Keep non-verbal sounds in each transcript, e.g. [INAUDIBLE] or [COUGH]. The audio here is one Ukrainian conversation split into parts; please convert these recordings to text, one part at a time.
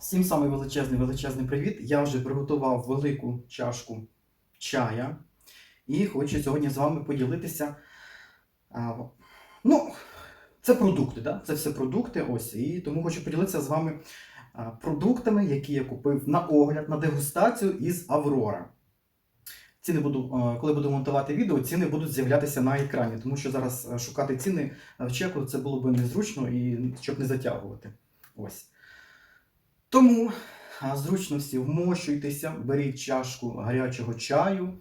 Всім самий величезний величезний привіт. Я вже приготував велику чашку чая і хочу сьогодні з вами поділитися. Ну, це продукти, да? це все продукти. Ось, і тому хочу поділитися з вами продуктами, які я купив на огляд, на дегустацію із Аврора. Ціни буду, коли буду монтувати відео, ціни будуть з'являтися на екрані, тому що зараз шукати ціни в чеку це було б незручно і щоб не затягувати. Ось. Тому зручно всі вмощуйтеся, беріть чашку гарячого чаю,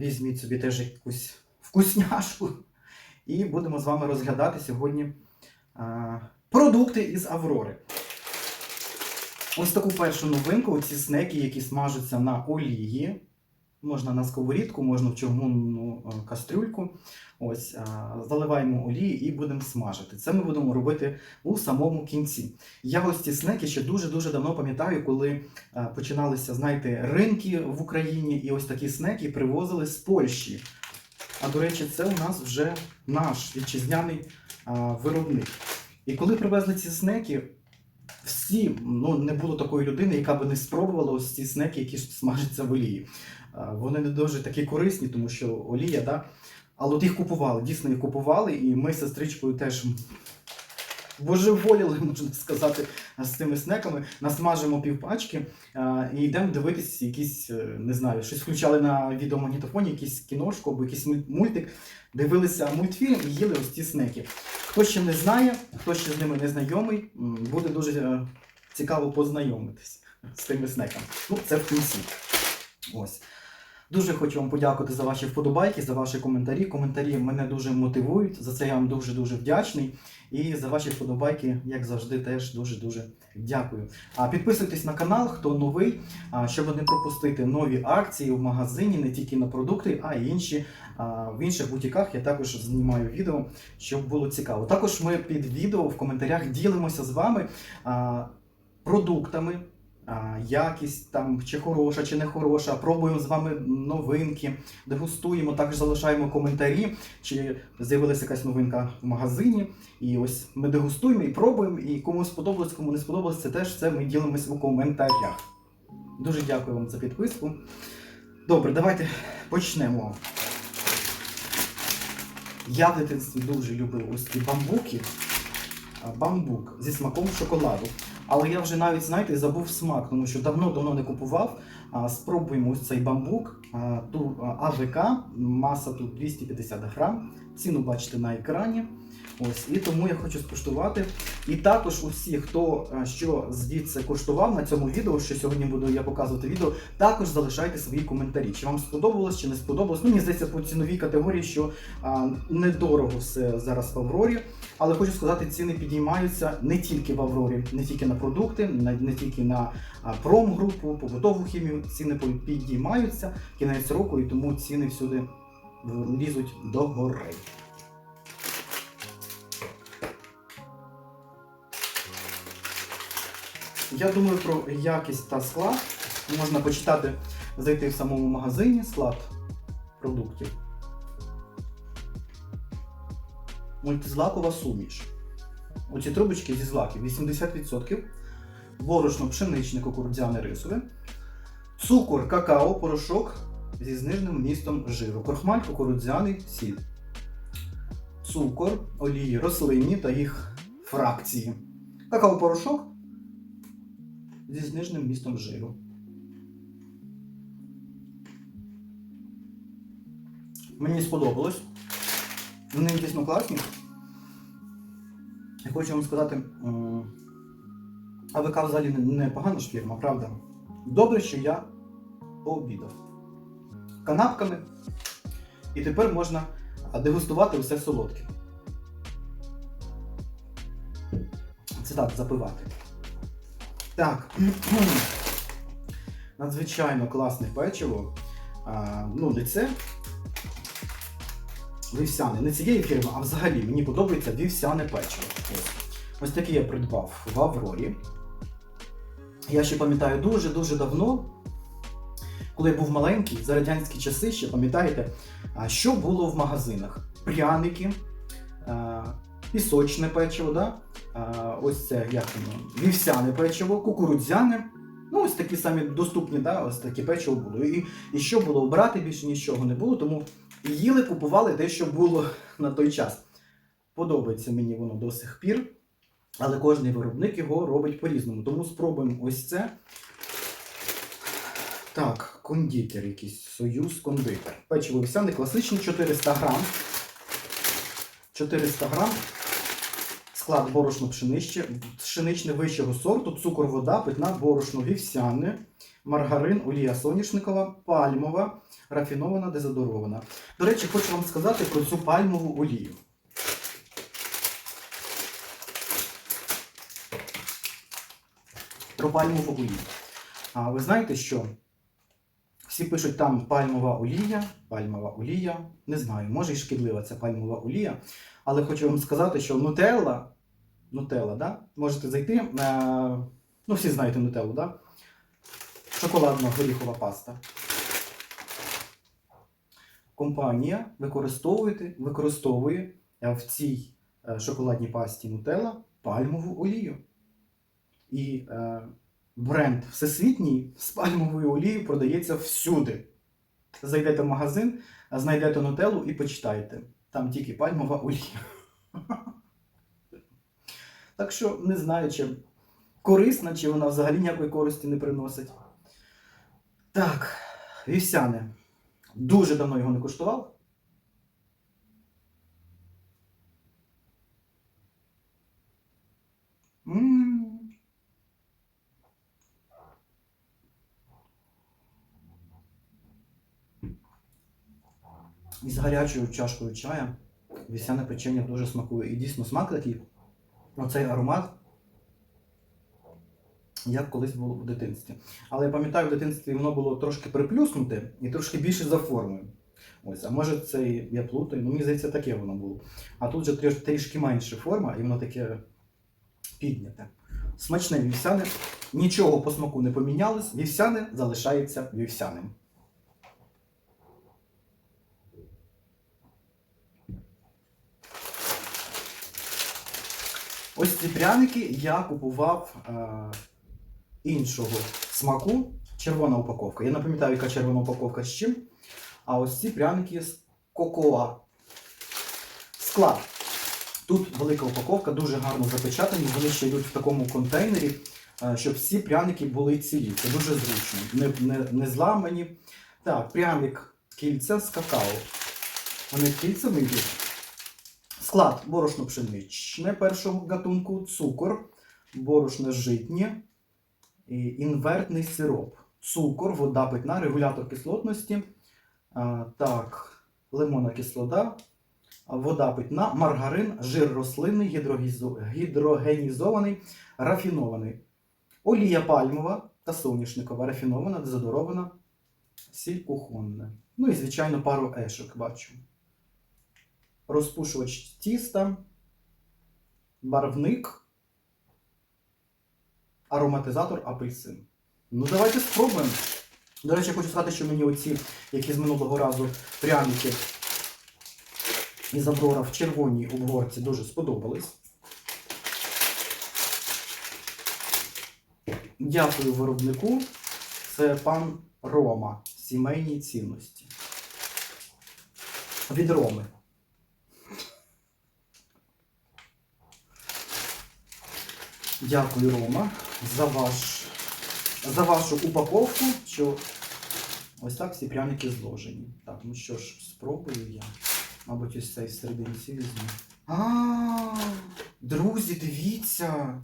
візьміть собі теж якусь вкусняшку, і будемо з вами розглядати сьогодні продукти із Аврори. Ось таку першу новинку: ці снеки, які смажаться на олії. Можна на сковорідку, можна в чугунну е, кастрюльку. Ось, заливаємо олії і будемо смажити. Це ми будемо робити у самому кінці. Я ось ці снеки ще дуже-дуже давно пам'ятаю, коли е, починалися, знаєте, ринки в Україні, і ось такі снеки привозили з Польщі. А до речі, це у нас вже наш вітчизняний виробник. І коли привезли ці снеки, всі, ну не було такої людини, яка би не спробувала ось ці снеки, які смажаться в олії. Вони не дуже такі корисні, тому що олія, да. Але от їх купували, дійсно їх купували, і ми з сестричкою теж божеволіли, можна сказати, з цими снеками. Насмажимо півпачки і йдемо дивитися якісь, е, не знаю, щось включали на відеомагнітофоні, якийсь кіношку або якийсь мультик, дивилися мультфільм і їли ось ці снеки. Хто ще не знає, хто ще з ними не знайомий, буде дуже е, цікаво познайомитись з тими снеками. Ну, це в кінці. Ось. Дуже хочу вам подякувати за ваші вподобайки, за ваші коментарі. Коментарі мене дуже мотивують. За це я вам дуже-дуже вдячний. І за ваші вподобайки, як завжди, теж дуже-дуже дякую. А підписуйтесь на канал, хто новий, щоб не пропустити нові акції в магазині, не тільки на продукти, а й інші. В інших бутіках я також знімаю відео, щоб було цікаво. Також ми під відео в коментарях ділимося з вами продуктами. Якість там чи хороша, чи не хороша. Пробуємо з вами новинки, дегустуємо, також залишаємо коментарі, чи з'явилася якась новинка в магазині. І ось ми дегустуємо і пробуємо. І кому сподобалось, кому не сподобалось, це теж все ми ділимось у коментарях. Дуже дякую вам за підписку. Добре, давайте почнемо. Я в дитинстві дуже любив ось ці бамбуки. Бамбук зі смаком шоколаду. Але я вже навіть, знаєте, забув смак, тому що давно-давно не купував. А, Спробуємо ось цей бамбук. А, Ту АВК, маса тут 250 грам. Ціну бачите на екрані. Ось, і тому я хочу скуштувати. І також усі, хто що звідси коштував на цьому відео, що сьогодні буду я показувати відео, також залишайте свої коментарі. Чи вам сподобалось, чи не сподобалось. Ну, мені здається, по ціновій категорії, що а, недорого все зараз в Аврорі. Але хочу сказати, ціни підіймаються не тільки в Аврорі, не тільки на продукти, не, тільки на промгрупу, побутову хімію. Ціни підіймаються кінець року, і тому ціни всюди е, лізуть до Я думаю, про якість та склад. Можна почитати, зайти в самому магазині склад продуктів. Мультизлакова суміш. Оці трубочки зі злаків 80%, борошно пшеничне кукурудзяне рисове, цукор, какао, порошок зі зниженим вмістом жиру, крохмаль, кукурудзяний, сіль, цукор, олії рослинні та їх фракції, какао-порошок зі зниженим вмістом жиру. Мені сподобалось. Вони дійсно класні. Я хочу вам сказати, АВК взагалі не- не погана ж фірма, правда? Добре, що я пообідав канапками. І тепер можна дегустувати усе солодке. Це так, запивати. Так. [CLEARS THROAT] Надзвичайно класне печиво. А, ну, не це. Вівсяне. Не цієї фірми, а взагалі мені подобається вівсяне печиво. Ось. Таке я придбав в Аврорі. Я ще пам'ятаю дуже-дуже давно, коли я був маленький, за радянські часи, ще пам'ятаєте, що було в магазинах? Пряники, пісочне печиво, да? а, ось це як воно, вівсяне печиво, кукурудзяне. Ну, ось такі самі доступні, да? ось такі печиво було. І, і що було? Брати більше нічого не було, тому їли, купували те, що було на той час. Подобається мені воно до сих пір, але кожен виробник його робить по-різному. Тому спробуємо ось це. Так, кондитер якийсь, союз кондитер. Печиво вівсяне, класичне 400 грам. 400 грам. Склад борошно пшеничне вищого сорту, цукор, вода, питна борошно вівсяне, маргарин, олія соняшникова, пальмова, рафінована, дезодорована. До речі, хочу вам сказати про цю пальмову олію. Про пальмову олію. А ви знаєте, що всі пишуть там пальмова олія, пальмова олія. Не знаю, може і шкідлива ця пальмова олія. Але хочу вам сказати, що нутелла, нутелла, да? можете зайти, е, ну всі знаєте нутеллу, да? шоколадно-горіхова паста. Компанія використовує, використовує е, в цій е, шоколадній пасті нутелла пальмову олію. І е, бренд всесвітній з пальмовою олією продається всюди. Зайдете в магазин, знайдете нутеллу і почитайте. Там тільки пальмова олія. [LAUGHS] Так що не знаю, чи корисна, чи вона взагалі ніякої користі не приносить. Так, вівсяне. Дуже давно його не куштував. І з гарячою чашкою чая вівсяне печення дуже смакує. І дійсно смак такий, оцей аромат, як колись було в дитинстві. Але я пам'ятаю, в дитинстві воно було трошки приплюснуте і трошки більше за формою. Ось, а може це я плутаю, ну мені здається, таке воно було. А тут же трішки менше форма, і воно таке підняте. Смачне вівсяне, нічого по смаку не помінялось, вівсяне залишається вівсяним. Ось ці пряники я купував е, іншого смаку. Червона упаковка. Я не пам'ятаю, яка червона упаковка з чим. А ось ці пряники з кокоа. Склад. Тут велика упаковка, дуже гарно запечатані. Вони ще йдуть в такому контейнері, е, щоб всі пряники були цілі. Це дуже зручно. Не, не, не зламані. Так, пряник кільця з какао. Вони кільцями йдуть. Склад борошно пшеничне першого гатунку, цукор, борошно житнє, інвертний сироп, цукор, вода питна, регулятор кислотності, так, лимонна кислота, вода питна, маргарин, жир рослинний, гідрогенізований, рафінований, олія пальмова та соняшникова, рафінована, дезодорована, сіль кухонна. Ну і, звичайно, пару ешок бачу розпушувач тіста, барвник, ароматизатор апельсин. Ну, давайте спробуємо. До речі, я хочу сказати, що мені оці, які з минулого разу пряники із Аврора в червоній обгорці дуже сподобались. Дякую виробнику. Це пан Рома. Сімейні цінності. Від Роми. Дякую, Рома, за, ваш, за вашу упаковку, що ось так всі пряники зложені. Так, ну що ж, спробую я. Мабуть, ось цей серединці візьму. А, друзі, дивіться.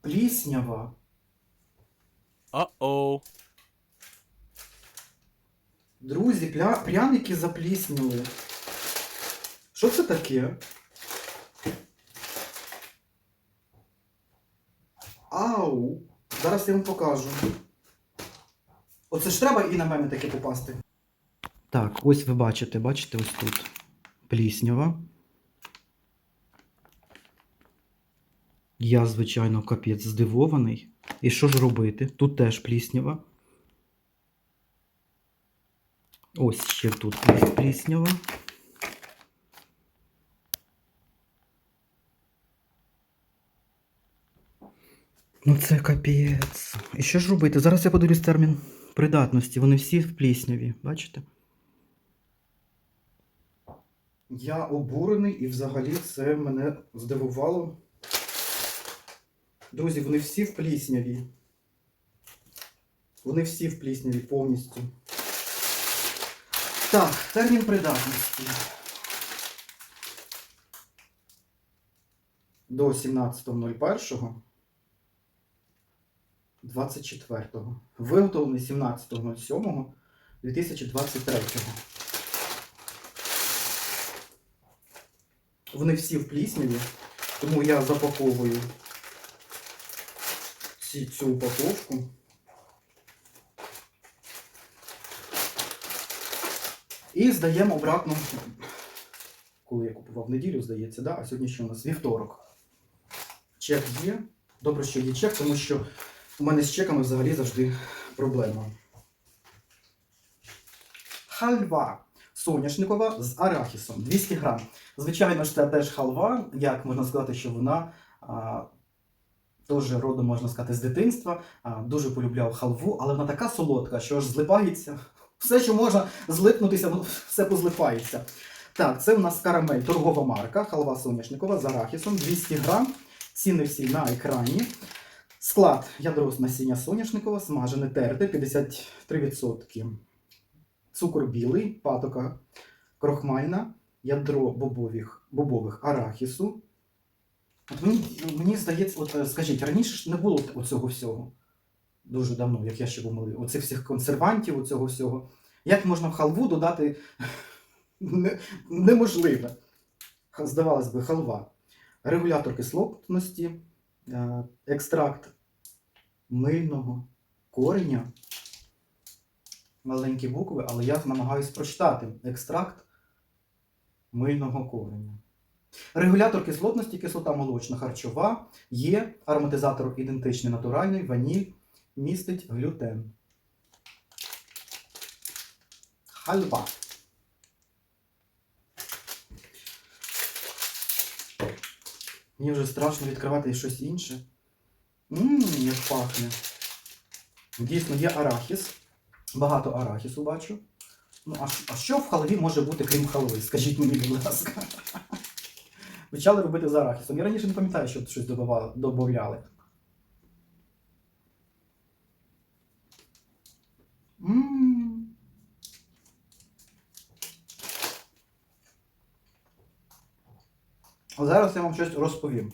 Пліснява. Uh-oh. Друзі, пряники заплісніли. Що це таке? Ау! Зараз я вам покажу. Оце ж треба і на мене таке попасти. Так, ось ви бачите, бачите, ось тут пліснява. Я, звичайно, капець здивований. І що ж робити? Тут теж пліснява. Ось ще тут пліснява. Ну це капець. І що ж робити? Зараз я подивлюсь термін придатності. Вони всі в плісняві, бачите? Я обурений і взагалі це мене здивувало. Друзі, вони всі в плісняві. Вони всі в плісняві повністю. Так, термін придатності. До 17.01. 24-го. Виготовлений 17.07.2023. Вони всі в плісняві, тому я запаковую ці, цю упаковку. І здаємо обратно, коли я купував неділю, здається, да? а сьогодні що у нас вівторок. Чек є. Добре, що є чек, тому що у мене з чеками взагалі завжди проблема. Хальва соняшникова з арахісом 200 грам. Звичайно ж, це теж халва, як можна сказати, що вона а, теж родом, можна сказати, з дитинства. А, дуже полюбляв халву, але вона така солодка, що аж злипається. Все, що можна злипнутися, воно все позлипається. Так, це в нас карамель, торгова марка, халва соняшникова з арахісом 200 грам. Ціни всі на екрані. Склад ядро з насіння смажене терте 53%. Цукор білий, патока крохмальна, ядро бобових, бобових арахісу. От мені, мені здається, от, е, скажіть, раніше ж не було оцього всього. Дуже давно, як я ще малий. Оцих всіх консервантів, оцього всього. Як можна в халву додати [LAUGHS] неможливе. Здавалось би, халва. Регулятор кислотності, екстракт мильного кореня. Маленькі букви, але я намагаюся прочитати. Екстракт мильного кореня. Регулятор кислотності, кислота молочна харчова, є ароматизатор ідентичний натуральний, ваніль, містить глютен. Хальва. Мені вже страшно відкривати щось інше. Ммм, як пахне. Дійсно, є арахіс. Багато арахісу бачу. Ну, а, а що в халві може бути, крім халви? Скажіть мені, будь ласка. Почали робити з арахісом. Я раніше не пам'ятаю, що щось додавали- зараз я вам щось розповім.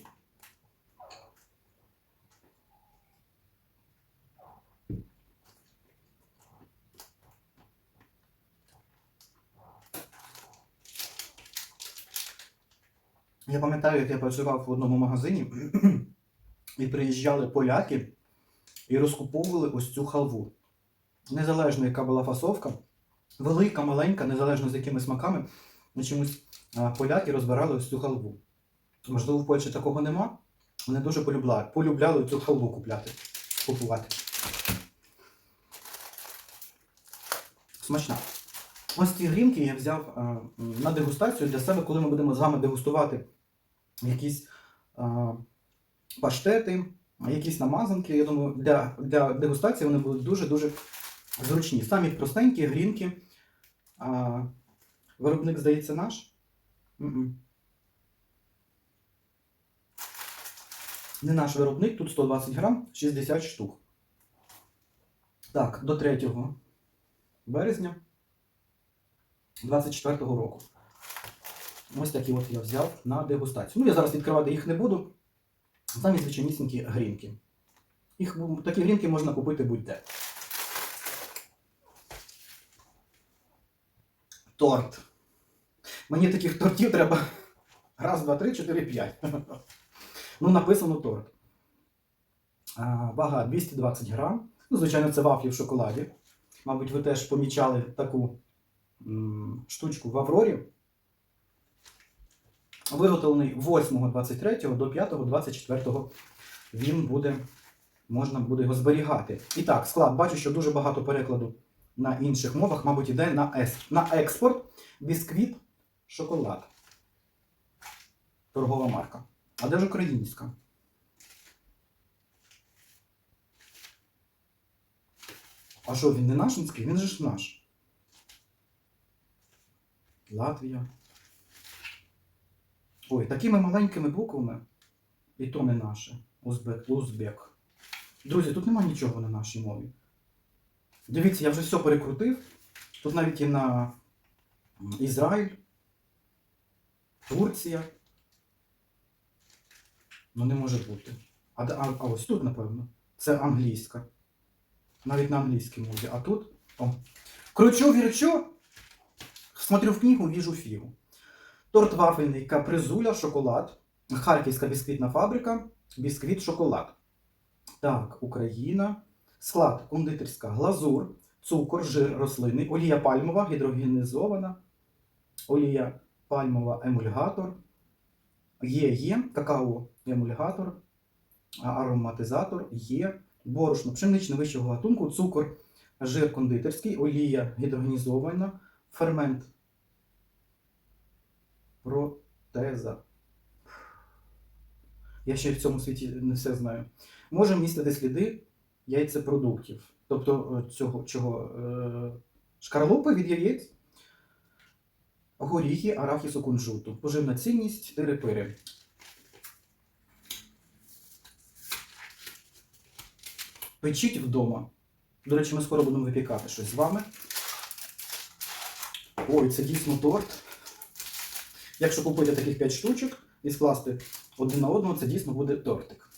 Я пам'ятаю, як я працював в одному магазині, [CLEARS THROAT] і приїжджали поляки і розкуповували ось цю халву. Незалежно, яка була фасовка, велика, маленька, незалежно з якими смаками, чомусь поляки розбирали ось цю халву. Можливо, в Польщі такого нема. Вони дуже полюбляли, полюбляли цю халву купляти, купувати. Смачна. Ось ці грінки я взяв а, на дегустацію для себе, коли ми будемо з вами дегустувати якісь а, паштети, якісь намазанки. Я думаю, для, для дегустації вони будуть дуже-дуже зручні. Самі простенькі грінки. А, виробник, здається, наш. М-м. Не наш виробник, тут 120 грам, 60 штук. Так, до 3 березня 24 року. Ось такі от я взяв на дегустацію. Ну, я зараз відкривати їх не буду. Самі звичайнісінькі грінки. Їх, такі грінки можна купити будь-де. Торт. Мені таких тортів треба [LAUGHS] раз, два, три, чотири, п'ять. Ну, написано торт. Вага 220 грам. Ну, звичайно, це вафлі в шоколаді. Мабуть, ви теж помічали таку штучку в Аврорі. Виготовлений 8.23 до 5.24 він буде, можна буде його зберігати. І так, склад, бачу, що дуже багато перекладу на інших мовах, мабуть, іде на, ес, на експорт. Бісквіт, шоколад. Торгова марка. А де ж українська? А що, він не нашинський? Він же ж наш. Латвія. Ой, такими маленькими буквами. І то не наше. Узбек, узбек. Друзі, тут нема нічого на нашій мові. Дивіться, я вже все перекрутив. Тут навіть і на Ізраїль, Турція. Ну не може бути. А, а, а ось тут, напевно. Це англійська. Навіть на англійській мові. А тут. О. Кручу, вірчу. Смотрю в книгу, віжу фігу. Торт вафельний капризуля, шоколад. Харківська бісквітна фабрика. Бісквіт шоколад. Так, Україна. Склад кондитерська глазур, цукор, жир рослинний, олія пальмова, гідрогенізована, олія пальмова емульгатор, є є, какао емульгатор, ароматизатор, є, борошно, пшеничне вищого гатунку, цукор, жир кондитерський, олія гідрогенізована, фермент, протеза. Я ще в цьому світі не все знаю. Може містити сліди яйцепродуктів. Тобто е, цього чого е, шкарлупи від яєць, горіхи, арахісу кунжуту. Поживна цінність тири-пири. Печіть вдома. До речі, ми скоро будемо випікати щось з вами. Ой, це дійсно торт. Якщо купити таких 5 штучок і скласти один на одного, це дійсно буде тортик.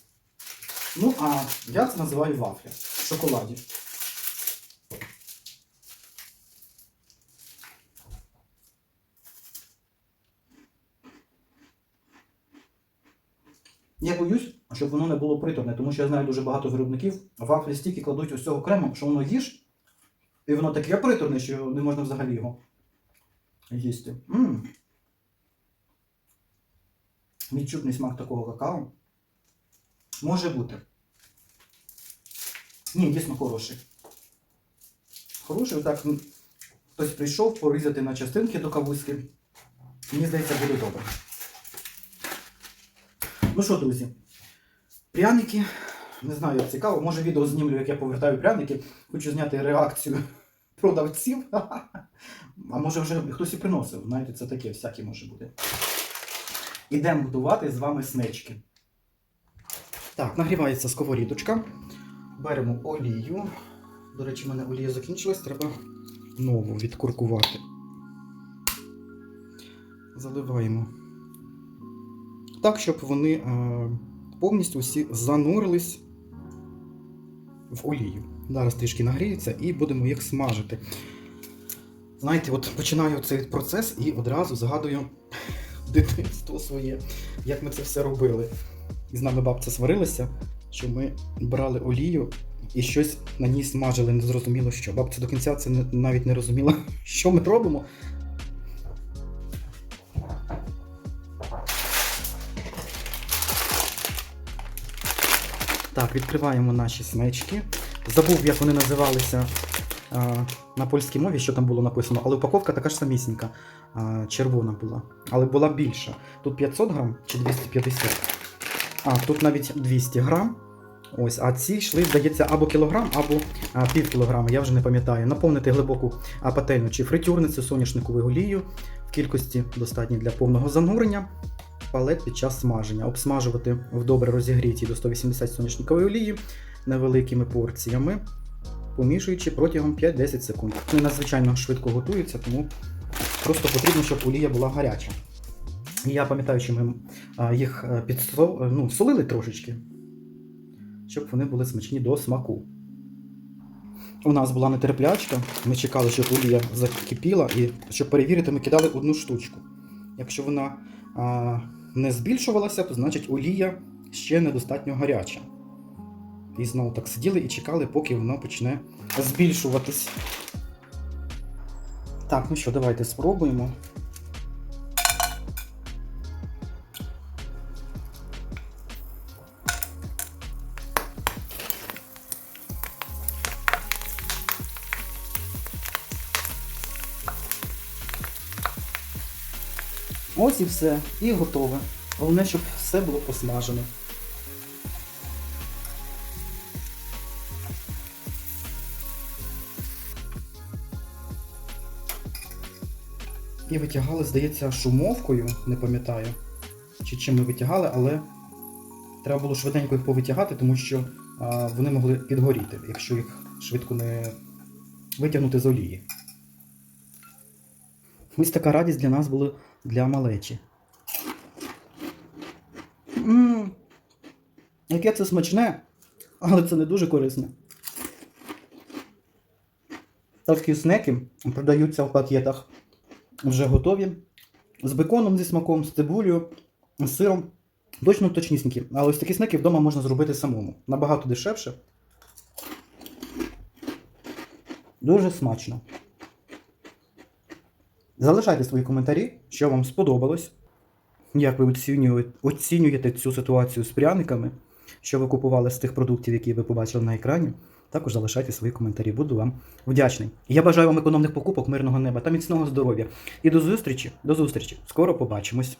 Ну, а я це називаю вафля в шоколаді. Я боюсь, щоб воно не було приторне, тому що я знаю дуже багато виробників, вафлі стільки кладуть ось цього крему, що воно їж, і воно таке приторне, що не можна взагалі його їсти. м Відчутний смак такого какао. Може бути. Ні, дійсно хороший. Хороший, отак хтось прийшов порізати на частинки до кавузьки. Мені здається, буде добре. Ну що, друзі, пряники. Не знаю, як цікаво. Може відео знімлю, як я повертаю пряники. Хочу зняти реакцію [LAUGHS] продавців. [LAUGHS] А може вже хтось і приносив. Знаєте, це таке всяке може бути. Ідемо готувати з вами снечки. Так, нагрівається сковорідочка. Беремо олію. До речі, в мене олія закінчилась, треба нову відкуркувати. Заливаємо. Так, щоб вони е, повністю всі занурились в олію. Зараз трішки нагріється і будемо їх смажити. Знаєте, от починаю цей процес і одразу згадую дитинство своє, як ми це все робили. І з нами бабця сварилася, що ми брали олію і щось на ній смажили, не зрозуміло що. Бабця до кінця це навіть не розуміла, [LAUGHS] що ми робимо. Так, відкриваємо наші смечки. Забув, як вони називалися на польській мові, що там було написано, але упаковка така ж самісінька, червона була, але була більша. Тут 500 грам чи 250. А, тут навіть 200 грам. Ось, а ці йшли, здається, або кілограм, або а, пів кілограма, я вже не пам'ятаю. Наповнити глибоку а, пательню чи фритюрницю соняшниковою олією в кількості достатньо для повного занурення. Палет під час смаження. Обсмажувати в добре розігрітій до 180 соняшникової олії невеликими порціями, помішуючи протягом 5-10 секунд. Вони надзвичайно швидко готуються, тому просто потрібно, щоб олія була гаряча. Я пам'ятаю, що ми їх е, підсол... ну, солили трошечки, щоб вони були смачні до смаку. У нас була нетерплячка, ми чекали, щоб олія закипіла, і щоб перевірити, ми кидали одну штучку. Якщо вона не збільшувалася, то значить олія ще недостатньо гаряча. І знову так сиділи і чекали, поки воно почне збільшуватись. Так, ну що, давайте спробуємо. Ось і все. І готове. Головне, щоб все було посмажено. І витягали, здається, шумовкою, не пам'ятаю, чи чим ми витягали, але треба було швиденько їх повитягати, тому що а, вони могли підгоріти, якщо їх швидко не витягнути з олії. Ось така радість для нас була для малечі. Ммм, яке це смачне, але це не дуже корисне. Такі снеки продаються в пакетах вже готові. З беконом зі смаком, з цибулею, з сиром. Точно точнісінькі. Але ось такі снеки вдома можна зробити самому. Набагато дешевше. Дуже смачно. Залишайте свої коментарі, що вам сподобалось. Як ви оцінюєте, цю ситуацію з пряниками, що ви купували з тих продуктів, які ви побачили на екрані. Також залишайте свої коментарі. Буду вам вдячний. Я бажаю вам економних покупок, мирного неба та міцного здоров'я. І до зустрічі, до зустрічі. Скоро побачимось.